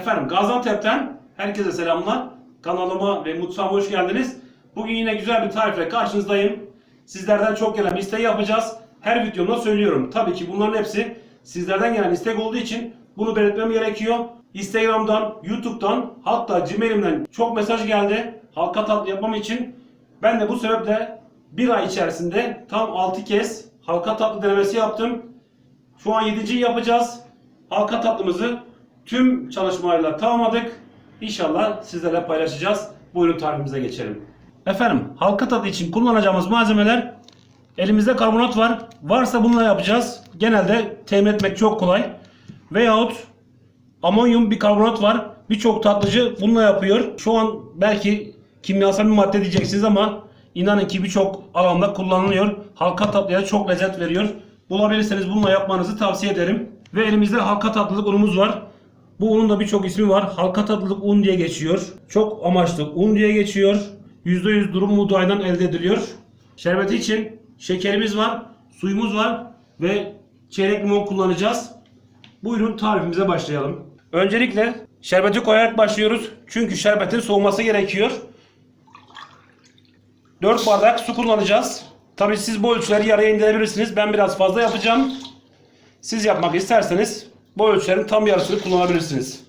Efendim Gaziantep'ten herkese selamlar. Kanalıma ve mutfağıma hoş geldiniz. Bugün yine güzel bir tarifle karşınızdayım. Sizlerden çok gelen isteği yapacağız. Her videomda söylüyorum. Tabii ki bunların hepsi sizlerden gelen istek olduğu için bunu belirtmem gerekiyor. Instagram'dan, YouTube'dan hatta Gmail'imden çok mesaj geldi. Halka tatlı yapmam için. Ben de bu sebeple bir ay içerisinde tam 6 kez halka tatlı denemesi yaptım. Şu an 7. yapacağız. Halka tatlımızı tüm çalışmalarla tamamladık. İnşallah sizlerle paylaşacağız. Buyurun tarifimize geçelim. Efendim halka tatlı için kullanacağımız malzemeler elimizde karbonat var. Varsa bununla yapacağız. Genelde temin etmek çok kolay. Veyahut amonyum bikarbonat var. Birçok tatlıcı bununla yapıyor. Şu an belki kimyasal bir madde diyeceksiniz ama inanın ki birçok alanda kullanılıyor. Halka tatlıya çok lezzet veriyor. Bulabilirseniz bununla yapmanızı tavsiye ederim. Ve elimizde halka tatlılık unumuz var. Bu unun da birçok ismi var. Halka tatlılık un diye geçiyor. Çok amaçlı un diye geçiyor. %100 durum buğdaydan elde ediliyor. Şerbeti için şekerimiz var, suyumuz var ve çeyrek limon kullanacağız. Buyurun tarifimize başlayalım. Öncelikle şerbeti koyarak başlıyoruz. Çünkü şerbetin soğuması gerekiyor. 4 bardak su kullanacağız. Tabi siz bu ölçüleri yarıya indirebilirsiniz. Ben biraz fazla yapacağım. Siz yapmak isterseniz bu ölçülerin tam yarısını kullanabilirsiniz.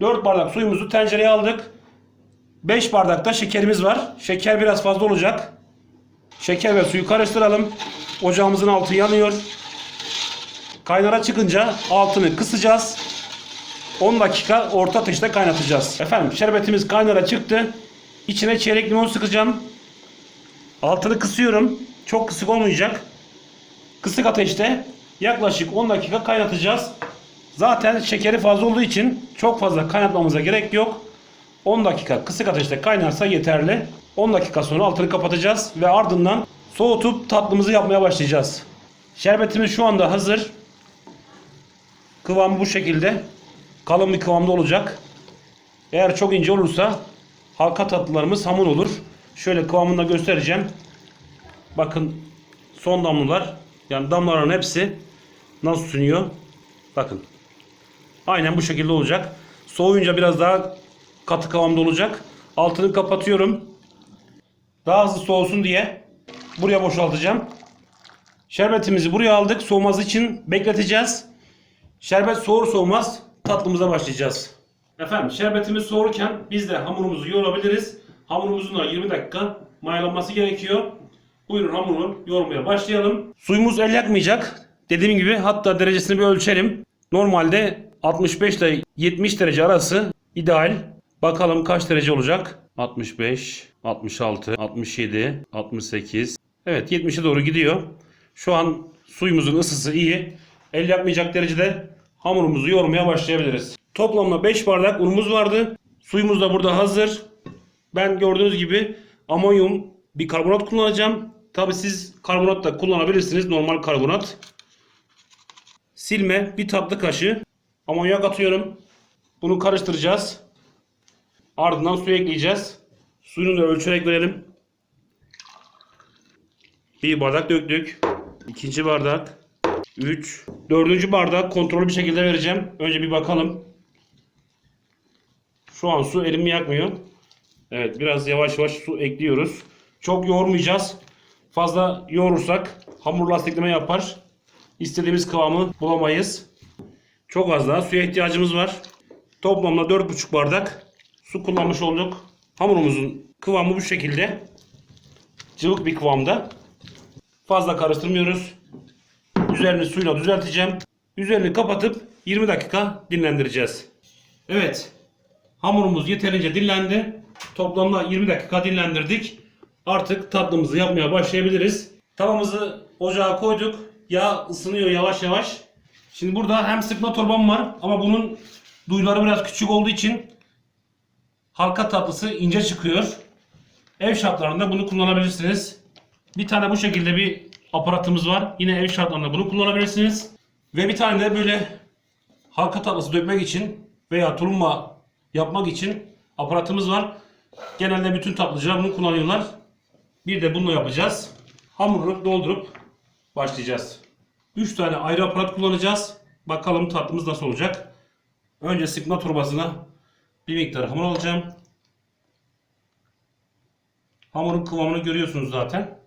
4 bardak suyumuzu tencereye aldık. 5 bardak da şekerimiz var. Şeker biraz fazla olacak. Şeker ve suyu karıştıralım. Ocağımızın altı yanıyor. Kaynara çıkınca altını kısacağız. 10 dakika orta ateşte kaynatacağız. Efendim şerbetimiz kaynara çıktı. İçine çeyrek limon sıkacağım. Altını kısıyorum. Çok kısık olmayacak. Kısık ateşte yaklaşık 10 dakika kaynatacağız. Zaten şekeri fazla olduğu için çok fazla kaynatmamıza gerek yok. 10 dakika kısık ateşte kaynarsa yeterli. 10 dakika sonra altını kapatacağız ve ardından soğutup tatlımızı yapmaya başlayacağız. Şerbetimiz şu anda hazır. Kıvamı bu şekilde. Kalın bir kıvamda olacak. Eğer çok ince olursa halka tatlılarımız hamur olur. Şöyle kıvamını da göstereceğim. Bakın son damlalar yani damlaların hepsi nasıl sünüyor. Bakın. Aynen bu şekilde olacak. Soğuyunca biraz daha katı kıvamda olacak. Altını kapatıyorum. Daha hızlı soğusun diye buraya boşaltacağım. Şerbetimizi buraya aldık. Soğuması için bekleteceğiz. Şerbet soğur soğumaz tatlımıza başlayacağız. Efendim şerbetimiz soğurken biz de hamurumuzu yoğurabiliriz. Hamurumuzun da 20 dakika mayalanması gerekiyor. Buyurun hamuru yoğurmaya başlayalım. Suyumuz el yakmayacak. Dediğim gibi hatta derecesini bir ölçelim. Normalde 65 ile 70 derece arası ideal. Bakalım kaç derece olacak? 65, 66, 67, 68. Evet 70'e doğru gidiyor. Şu an suyumuzun ısısı iyi. El yakmayacak derecede hamurumuzu yoğurmaya başlayabiliriz. Toplamda 5 bardak unumuz vardı. Suyumuz da burada hazır. Ben gördüğünüz gibi amonyum bikarbonat kullanacağım. Tabi siz karbonat da kullanabilirsiniz. Normal karbonat. Silme bir tatlı kaşığı amonyak atıyorum. Bunu karıştıracağız. Ardından su ekleyeceğiz. Suyunu da ölçerek verelim. Bir bardak döktük. İkinci bardak. 3. Dördüncü bardak kontrollü bir şekilde vereceğim. Önce bir bakalım. Şu an su elimi yakmıyor. Evet biraz yavaş yavaş su ekliyoruz. Çok yoğurmayacağız. Fazla yoğurursak hamur lastikleme yapar. İstediğimiz kıvamı bulamayız. Çok az daha suya ihtiyacımız var. Toplamda 4,5 bardak su kullanmış olduk. Hamurumuzun kıvamı bu şekilde. Cıvık bir kıvamda. Fazla karıştırmıyoruz. Üzerini suyla düzelteceğim. Üzerini kapatıp 20 dakika dinlendireceğiz. Evet. Hamurumuz yeterince dinlendi. Toplamda 20 dakika dinlendirdik. Artık tatlımızı yapmaya başlayabiliriz. Tavamızı ocağa koyduk. Yağ ısınıyor yavaş yavaş. Şimdi burada hem sıkma torbam var ama bunun duyuları biraz küçük olduğu için halka tatlısı ince çıkıyor. Ev şartlarında bunu kullanabilirsiniz. Bir tane bu şekilde bir aparatımız var. Yine ev şartlarında bunu kullanabilirsiniz. Ve bir tane de böyle halka tatlısı dökmek için veya tulumba yapmak için aparatımız var. Genelde bütün tatlıcılar bunu kullanıyorlar. Bir de bununla yapacağız. Hamurunu doldurup başlayacağız. 3 tane ayrı aparat kullanacağız. Bakalım tatlımız nasıl olacak. Önce sıkma torbasına bir miktar hamur alacağım. Hamurun kıvamını görüyorsunuz zaten.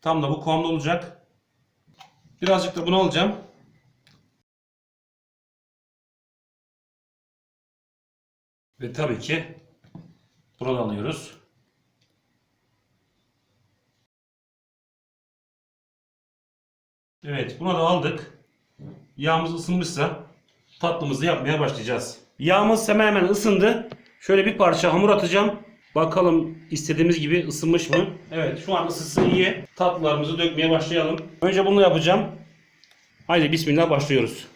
Tam da bu kıvamda olacak. Birazcık da bunu alacağım. Ve tabii ki bunu alıyoruz. Evet, buna da aldık. Yağımız ısınmışsa tatlımızı yapmaya başlayacağız. Yağımız hemen hemen ısındı. Şöyle bir parça hamur atacağım. Bakalım istediğimiz gibi ısınmış mı? Evet, şu an ısısı iyi. Tatlılarımızı dökmeye başlayalım. Önce bunu yapacağım. Haydi bismillah başlıyoruz.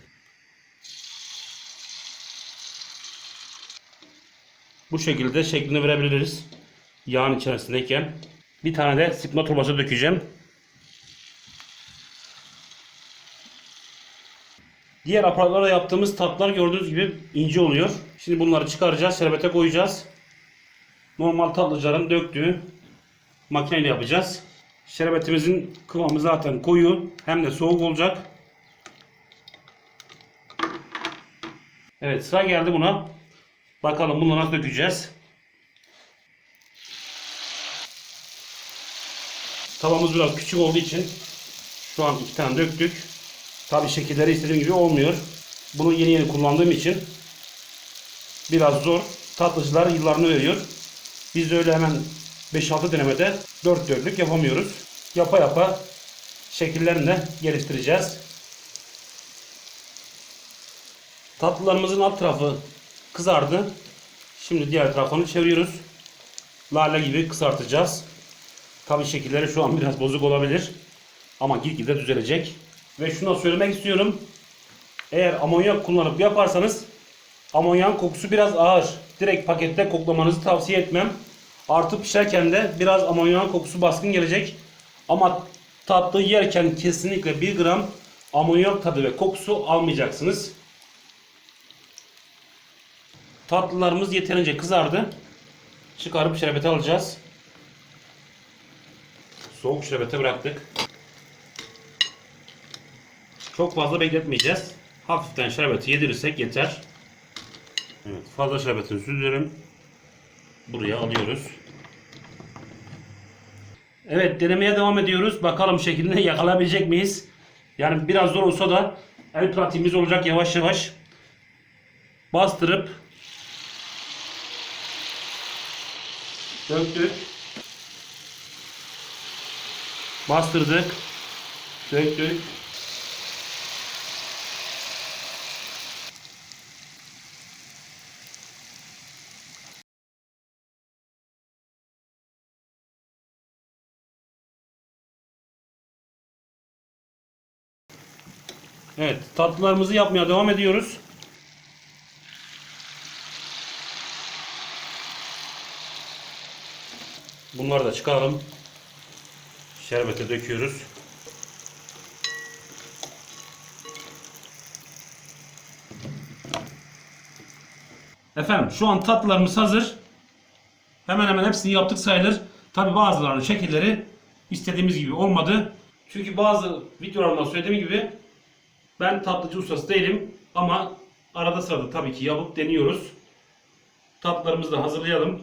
Bu şekilde şeklini verebiliriz. Yağın içerisindeyken. Bir tane de sıkma torbası dökeceğim. Diğer aparatlarla yaptığımız tatlar gördüğünüz gibi ince oluyor. Şimdi bunları çıkaracağız, şerbete koyacağız. Normal tatlıcıların döktüğü makineyle yapacağız. Şerbetimizin kıvamı zaten koyu hem de soğuk olacak. Evet sıra geldi buna. Bakalım bunu nasıl dökeceğiz. Tavamız biraz küçük olduğu için şu an iki tane döktük. Tabi şekilleri istediğim gibi olmuyor. Bunu yeni yeni kullandığım için biraz zor. Tatlıcılar yıllarını veriyor. Biz de öyle hemen 5-6 denemede 4 dörtlük yapamıyoruz. Yapa yapa şekillerini de geliştireceğiz. Tatlılarımızın alt tarafı kızardı. Şimdi diğer tarafını çeviriyoruz. Lale gibi kızartacağız. Tabi şekilleri şu an biraz bozuk olabilir. Ama gitgide düzelecek. Ve şunu söylemek istiyorum. Eğer amonyak kullanıp yaparsanız amonyak kokusu biraz ağır. Direkt pakette koklamanızı tavsiye etmem. Artı pişerken de biraz amonyak kokusu baskın gelecek. Ama tatlı yerken kesinlikle 1 gram amonyak tadı ve kokusu almayacaksınız. Tatlılarımız yeterince kızardı. Çıkarıp şerbete alacağız. Soğuk şerbete bıraktık. Çok fazla bekletmeyeceğiz. Hafiften şerbeti yedirirsek yeter. Evet, fazla şerbetini süzüyorum. Buraya alıyoruz. Evet denemeye devam ediyoruz. Bakalım şeklini yakalayabilecek miyiz? Yani biraz zor olsa da el pratiğimiz olacak yavaş yavaş. Bastırıp döktük. Bastırdık. Döktük. Evet, tatlılarımızı yapmaya devam ediyoruz. Bunları da çıkaralım. Şerbete döküyoruz. Efendim şu an tatlılarımız hazır. Hemen hemen hepsini yaptık sayılır. Tabi bazılarının şekilleri istediğimiz gibi olmadı. Çünkü bazı videolarımda söylediğim gibi ben tatlıcı ustası değilim ama arada sırada tabii ki yapıp deniyoruz. Tatlılarımızı da hazırlayalım.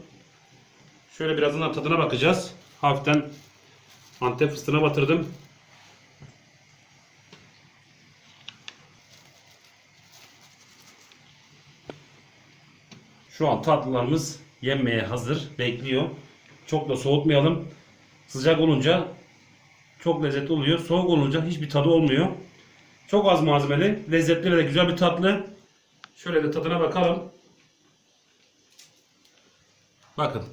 Şöyle birazdan tadına bakacağız. Hafiften Antep fıstığına batırdım. Şu an tatlılarımız yenmeye hazır. Bekliyor. Çok da soğutmayalım. Sıcak olunca çok lezzetli oluyor. Soğuk olunca hiçbir tadı olmuyor. Çok az malzemeli. Lezzetli ve de güzel bir tatlı. Şöyle de tadına bakalım. Bakın.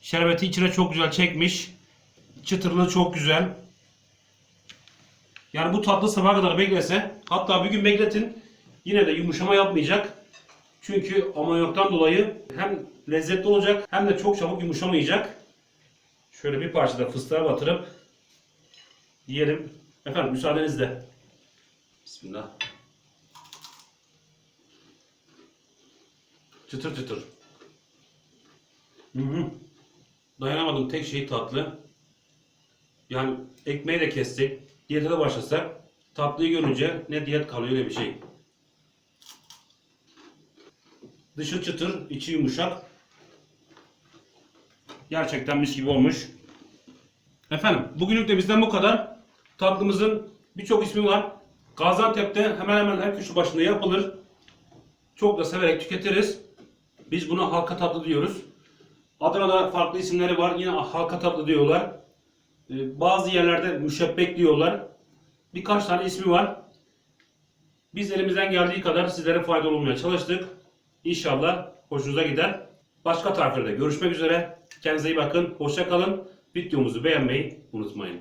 Şerbeti içine çok güzel çekmiş. Çıtırlığı çok güzel. Yani bu tatlı sabaha kadar beklese hatta bir gün bekletin yine de yumuşama yapmayacak. Çünkü amonyaktan dolayı hem lezzetli olacak hem de çok çabuk yumuşamayacak. Şöyle bir parça da fıstığa batırıp yiyelim. Efendim müsaadenizle. Bismillah. Çıtır çıtır. Hı hı. Dayanamadım tek şey tatlı. Yani ekmeği de kestik. Diyete de başlasak tatlıyı görünce ne diyet kalıyor ne bir şey. Dışı çıtır, içi yumuşak. Gerçekten mis gibi olmuş. Efendim bugünlük de bizden bu kadar. Tatlımızın birçok ismi var. Gaziantep'te hemen hemen her köşe başında yapılır. Çok da severek tüketiriz. Biz buna halka tatlı diyoruz. Adana'da farklı isimleri var. Yine halka tatlı diyorlar. Ee, Bazı yerlerde müşebbek diyorlar. Birkaç tane ismi var. Biz elimizden geldiği kadar sizlere faydalı olmaya çalıştık. İnşallah hoşunuza gider. Başka tariflerde görüşmek üzere. Kendinize iyi bakın. Hoşça kalın. Videomuzu beğenmeyi unutmayın.